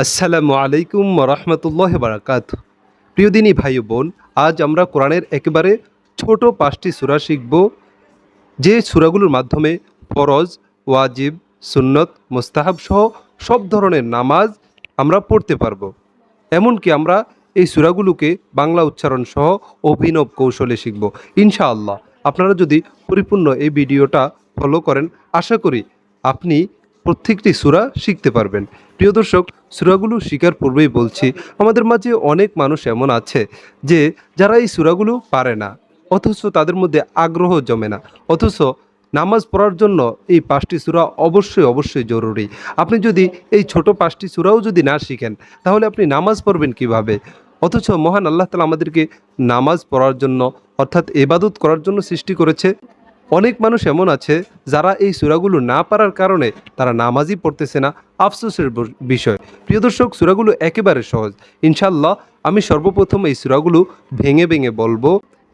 আসসালামু আলাইকুম রহমতুল্লাহ বারাকাত প্রিয় দিনী ভাই বোন, আজ আমরা কোরআনের একেবারে ছোট পাঁচটি সূরা শিখব। যে সূরাগুলোর মাধ্যমে ফরজ, ওয়াজিব, সুন্নত, মোস্তাহাব সহ সব ধরনের নামাজ আমরা পড়তে পারব। এমনকি আমরা এই সূরাগুলোকে বাংলা উচ্চারণ সহ অভিনব কৌশলে শিখব। ইনশাআল্লাহ, আপনারা যদি পরিপূর্ণ এই ভিডিওটা ফলো করেন, আশা করি আপনি প্রত্যেকটি সূরা শিখতে পারবেন। প্রিয় দর্শক, সূরাগুলো শিকার পূর্বেই বলছি, আমাদের মাঝে অনেক মানুষ এমন আছে যে, যারা এই সূরাগুলো পারে না, অথচ তাদের মধ্যে আগ্রহ জমে না, অথচ নামাজ পড়ার জন্য এই পাঁচটি সূরা অবশ্যই অবশ্যই জরুরি। আপনি যদি এই ছোট পাঁচটি সুরাও যদি না শিখেন, তাহলে আপনি নামাজ পড়বেন কীভাবে? অথচ মহান আল্লাহ তালা আমাদেরকে নামাজ পড়ার জন্য, অর্থাৎ এবাদত করার জন্য সৃষ্টি করেছে। অনেক মানুষ এমন আছে যারা এই সূরাগুলো না পারার কারণে তারা নামাজই পড়তেছে না। আফসোসের বিষয়। প্রিয় দর্শক, সূরাগুলো একেবারে সহজ। ইনশাল্লাহ আমি সর্বপ্রথম এই সূরাগুলো ভেঙে ভেঙে বলব।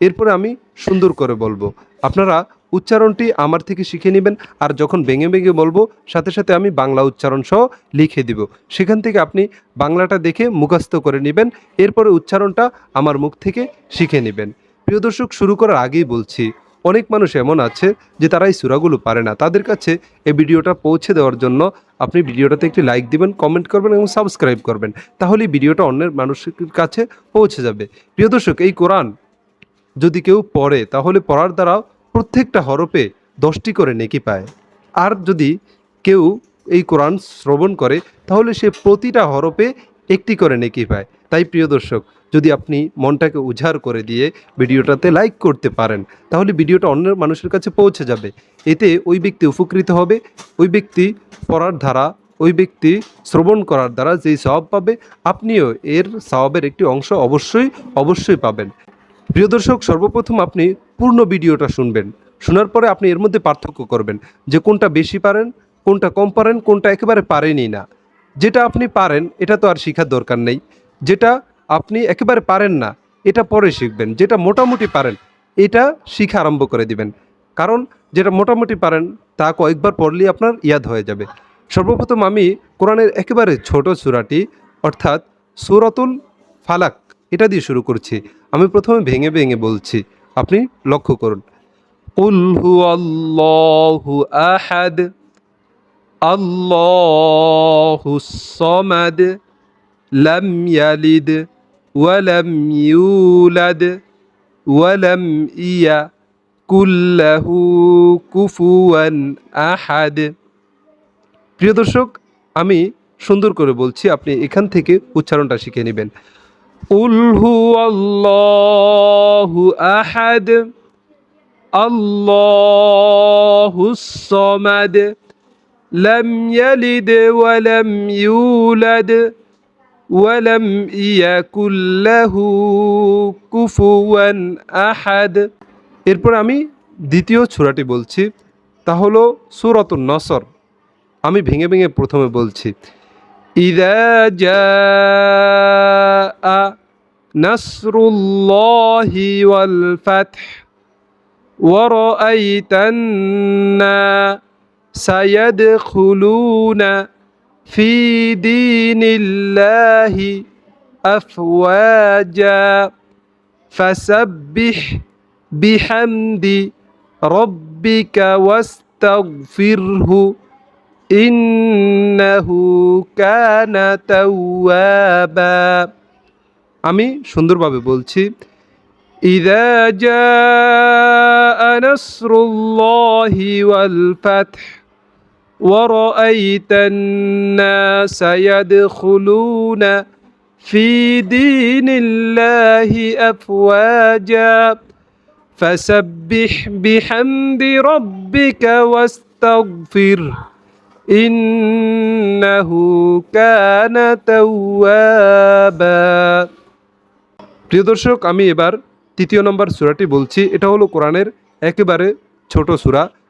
এরপরে আমি সুন্দর করে বলব। আপনারা উচ্চারণটি আমার থেকে শিখে নেবেন আর যখন ভেঙে ভেঙে বলব, সাথে সাথে আমি বাংলা উচ্চারণ সহ লিখে দিব। সেখান থেকে আপনি বাংলাটা দেখে মুখস্থ করে নেবেন। এরপরে উচ্চারণটা আমার মুখ থেকে শিখে নেবেন। প্রিয় দর্শক, শুরু করার আগেই বলছি অনেক মানুষ এমন আছে যে তারা এই সুরাগুলো পারে না। তাদের কাছে এই ভিডিওটা পৌঁছে দেওয়ার জন্য আপনি ভিডিওটাতে একটি লাইক দিবেন, কমেন্ট করবেন এবং সাবস্ক্রাইব করবেন। তাহলে ভিডিওটা অন্যের মানুষের কাছে পৌঁছে যাবে। প্রিয় দর্শক, এই কোরআন যদি কেউ পড়ে, তাহলে পড়ার দ্বারা প্রত্যেকটা হরফে দশটি করে নেকি পায়। আর যদি কেউ এই কোরআন শ্রবণ করে, তাহলে সে প্রতিটা হরফে একটি করে নেকি পায় তাই প্রিয় দর্শক, যদি আপনি মনটাকে উজাড় করে দিয়ে ভিডিওটাতে লাইক করতে পারেন, তাহলে ভিডিওটা অন্য মানুষের কাছে পৌঁছে যাবে। এতে ওই ব্যক্তি উপকৃত হবে, ওই ব্যক্তি পড়ার ধারা, ওই ব্যক্তি শ্রবণ করার দ্বারা যেই সওয়াব পাবে, আপনিও এর সওয়াবের একটি অংশ অবশ্যই অবশ্যই পাবেন। প্রিয় দর্শক, সর্বপ্রথম আপনি পূর্ণ ভিডিওটা শুনবেন। শোনার পরে আপনি এর মধ্যে পার্থক্য করবেন, যে কোনটা বেশি পারেন, কোনটা কম পারেন, কোনটা একেবারে পারেনই না। যেটা আপনি পারেন, এটা তো আর শেখার দরকার নেই। যেটা আপনি একেবারে পারেন না, এটা পরে শিখবেন। যেটা মোটামুটি পারেন, এটা শিখা আরম্ভ করে দিবেন। কারণ যেটা মোটামুটি পারেন, তা কয়েকবার পড়লেই আপনার ইয়াদ হয়ে যাবে। সর্বপ্রথম আমি কোরআনের একেবারে ছোট সুরাটি, অর্থাৎ সূরাতুল ফালাক, এটা দিয়ে শুরু করছি। আমি প্রথমে ভেঙে ভেঙে বলছি, আপনি লক্ষ্য করুন। হু আল্লাহু আহাদ। আল্লাহু সমাদ লাম ইয়ালিদ ওয়ালাম ইউলাদ ওয়ালাম ইয়া কুল্লাহু কুফুয়ান আহাদ প্রিয় দর্শক, আমি সুন্দর করে বলছি, আপনি এখান থেকে উচ্চারণটা শিখে নেবেন। উলহু আল্লাহু আহাদ, আল্লাহু সমাদ لم يلد ولم يولد ولم يكن له كفوا أحد এরপর আমি দ্বিতীয় ছোরাটি বলছি তা হলো সুরতুন নসর আমি ভেঙে ভেঙে প্রথমে বলছি إذا جاء نصر الله والفتح ورأيت الناس يدخلون في دين الله أفواجا فسبح بحمد ربك واستغفره ইন্নাহু কানা তাওয়াবা আমি সুন্দরভাবে বলছি ইদা জাআ নাসরুল্লাহি ওয়াল ফাতহ ورأيت الناس يدخلون في دين الله أفواجا فسبح بحمد ربك واستغفره ইন্নাহু কানা তাওয়াবা প্রিয় দর্শক আমি এবার তৃতীয় নম্বর সূরাটি বলছি এটা হলো কোরআনের একেবারে ছোট সূরা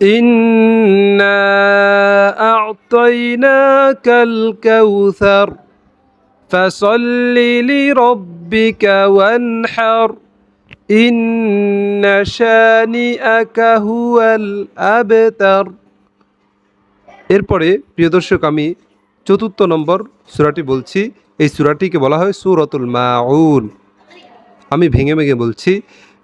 إنا أعطيناك الكوثر فصل لربك وانحر إن شانئك هو الأبتر এরপরে প্রিয় দর্শক আমি চতুর্থ নম্বর সূরাটি বলছি এই সূরাটিকে বলা হয় সূরাতুল মাউন আমি ভেঙে ভেঙে বলছি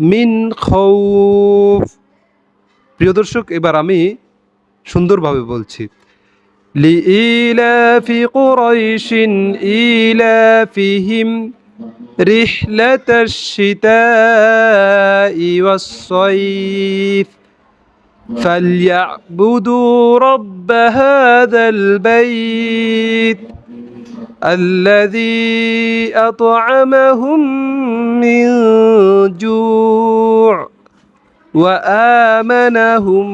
মিন খৌফ প্রিয় দর্শক এবার আমি সুন্দরভাবে বলছি লিইলাফি কুরাইশিন ইলাফিহিম রিহলাতাশ শিতাই ওয়াস-সাইফ فليعبدوا رب هذا البيت الذي أطعمهم من جوع وآمنهم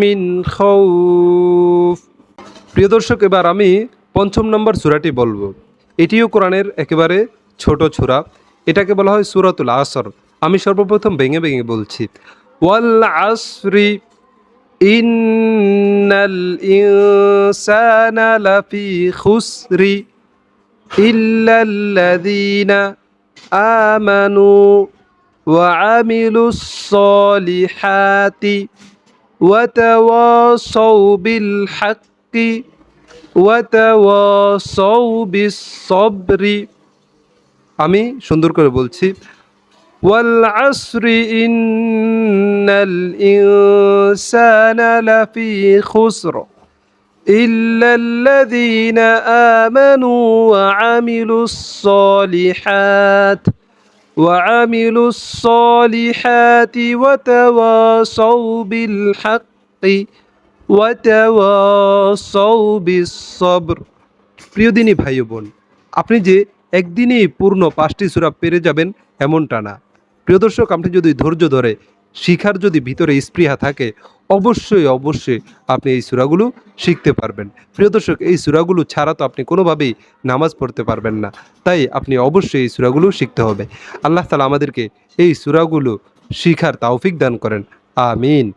من خوف প্রিয় দর্শক এবার আমি পঞ্চম নম্বর সূরাটি বলবো এটিও কোরআনের একেবারে ছোট সূরা এটাকে বলা হয় সূরাতুল আসর আমি সর্বপ্রথম ভেঙে ভেঙে বলছি ওয়াল আসরি ইন্নাল ইনসানা লাফি খুসরি إلا الذين آمنوا وعملوا الصالحات وتواصوا بالحق وتواصوا بالصبر আমি সুন্দর করে বলছি والعصر إن الإنسان لفي خسر إلا الذين آمنوا وعملوا الصالحات وعملوا الصالحات وتواصوا بالحق وتواصوا بالصبر প্রিয় দিনী ভাই ও বোন আপনি যে একদিনেই পূর্ণ পাঁচটি সুরা পেরে যাবেন এমনটা না প্রিয় দর্শক আপনি যদি ধৈর্য ধরে শিখার যদি ভিতরে স্পৃহা থাকে অবশ্যই অবশ্যই আপনি এই সুরাগুলো শিখতে পারবেন। প্রিয় দর্শক, এই সুরাগুলো ছাড়া তো আপনি কোনোভাবেই নামাজ পড়তে পারবেন না। তাই আপনি অবশ্যই এই সুরাগুলো শিখতে হবে। আল্লাহ তালা আমাদেরকে এই সুরাগুলো শিখার তাওফিক দান করেন। আমিন।